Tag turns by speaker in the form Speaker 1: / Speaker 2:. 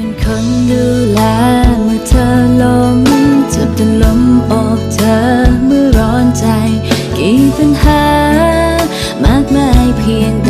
Speaker 1: เป็นคนดูแลเมื่อเธอล้มจะเป็นลมออกเธอเมื่อร้อนใจ กี่ปัญหามากมายเพียงใด